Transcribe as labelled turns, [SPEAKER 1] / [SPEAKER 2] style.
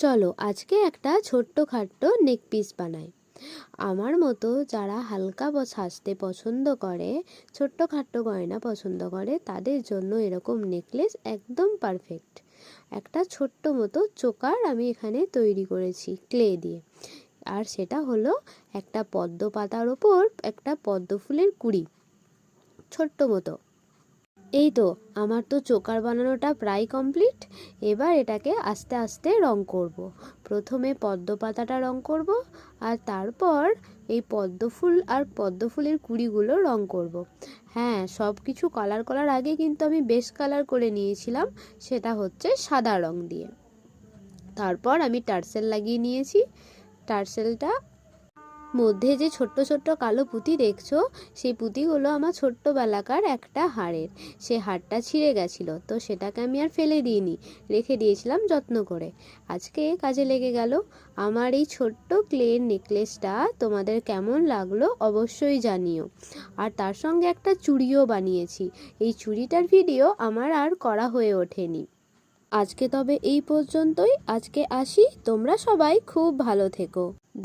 [SPEAKER 1] চলো আজকে একটা ছোট্ট খাট্ট নেক পিস বানাই। আমার মতো যারা হালকা সাজতে পছন্দ করে ছোট্ট খাট্ট গয়না পছন্দ করে, তাদের জন্য এরকম নেকলেস একদম পারফেক্ট একটা ছোট্ট মতো চোকার আমি এখানে তৈরি করেছি ক্লে দিয়ে। আর সেটা হলো একটা পদ্ম পাতার ওপর একটা পদ্ম ফুলের কুড়ি। ছোট্ট মতো। এই তো, আমার তো চোকার বানানোটা প্রায় কমপ্লিট এবার এটাকে আস্তে আস্তে রং করব। প্রথমে পদ্ম পাতাটা রং করব, আর তারপর এই পদ্ম ফুল আর পদ্ম ফুলের কুড়িগুলো রং করব। হ্যাঁ সব কিছু কালার করার আগে কিন্তু আমি বেশ কালার করে নিয়েছিলাম, সেটা হচ্ছে সাদা রং দিয়ে তারপর আমি টার্সেল লাগিয়ে নিয়েছি টার্সেলটা মধ্যে যে ছোট্ট ছোট্ট কালো পুঁতি দেখছ, সেই পুঁতিগুলো আমার ছোট্টবেলাকার একটা হাড়ের। সে হাড়টা ছিঁড়ে গেছিল, তো সেটাকে আমি আর ফেলে দিইনি, রেখে দিয়েছিলাম যত্ন করে। আজকে কাজে লেগে গেল। আমার এই ছোট্ট ক্লের নেকলেসটা তোমাদের কেমন লাগল অবশ্যই জানিও। আর তার সঙ্গে একটা চুড়িও বানিয়েছি। এই চুড়িটার ভিডিও আমার আর করা হয়ে ওঠেনি। আজকে তবে এই পর্যন্তই। আজকে আসি। তোমরা সবাই খুব ভালো থেকো।